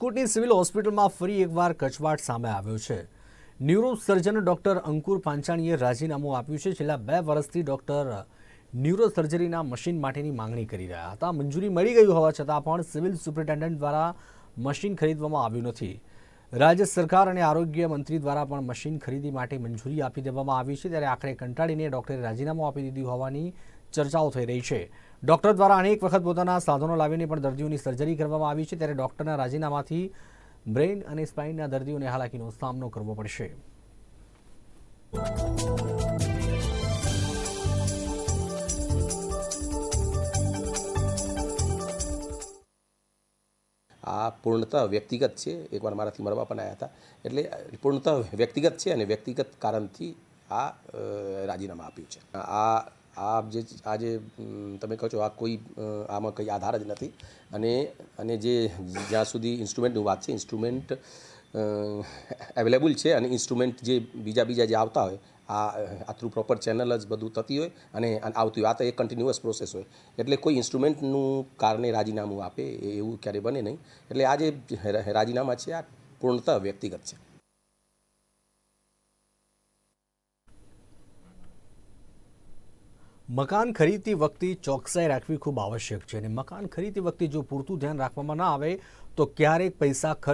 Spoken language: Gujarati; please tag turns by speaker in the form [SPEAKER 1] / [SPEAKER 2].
[SPEAKER 1] રાજકોટની સિવિલ હોસ્પિટલમાં ફરી એકવાર કચવાટ સામે આવ્યો છે. ન્યુરોસર્જન ડોક્ટર અંકુર પાંચાણીએ રાજીનામું આપ્યું છે. છેલ્લા બે વર્ષથી ડોક્ટર ન્યુરોસર્જરીના મશીન માટેની માંગણી કરી રહ્યા હતા. મંજૂરી મળી ગયું હોવા છતાં પણ સિવિલ સુપ્રિન્ટેન્ડન્ટ દ્વારા મશીન ખરીદવામાં આવ્યું નથી. રાજ્ય સરકાર અને આરોગ્ય મંત્રી દ્વારા પણ મશીન ખરીદી માટે મંજૂરી આપી દેવામાં આવી છે. ત્યારે આખરે કંટાળીને ડોક્ટરે રાજીનામું આપી દીધું હોવાની ચર્ચાઓ થઈ રહી છે. ડોક્ટર દ્વારા અનેક વખત પોતાના સાધનો લાવીને પણ દર્દીઓની સર્જરી કરવામાં આવી છે, ત્યારે ડોક્ટરના રાજીનામાથી બ્રેઇન અને સ્પાઇનના દર્દીઓને હાલાકીનો સામનો કરવો પડશે.
[SPEAKER 2] આ પૂર્ણતઃ વ્યક્તિગત છે, એકવાર મારાથી મળવા પણ આવ્યા હતા, એટલે પૂર્ણતઃ વ્યક્તિગત છે અને વ્યક્તિગત કારણથી આ રાજીનામા આપ્યું છે. આ આ જે આજે તમે કહો છો આ કોઈ આમાં કંઈ આધાર જ નથી. અને અને જે જ્યાં સુધી ઇન્સ્ટ્રુમેન્ટની વાત છે, ઇન્સ્ટ્રુમેન્ટ અવેલેબલ છે અને ઇન્સ્ટ્રુમેન્ટ જે બીજા બીજા જે આવતા હોય, આ આ થ્રુ પ્રોપર ચેનલ જ બધું થતી હોય અને આવતી હોય. આ તો એક કન્ટિન્યુઅસ પ્રોસેસ હોય. એટલે કોઈ ઇન્સ્ટ્રુમેન્ટનું કારણે રાજીનામું આપે એવું ક્યારેય બને નહીં. એટલે આ જે રાજીનામા છે આ પૂર્ણતઃ વ્યક્તિગત છે.
[SPEAKER 1] મકાન ખરીદતી વખતે ચોકસાઈ રાખવી ખૂબ આવશ્યક છે અને મકાન ખરીદતી વખતે જો પૂરતું ધ્યાન રાખવામાં ના આવે, તો ક્યારેક પૈસા ખર્ચ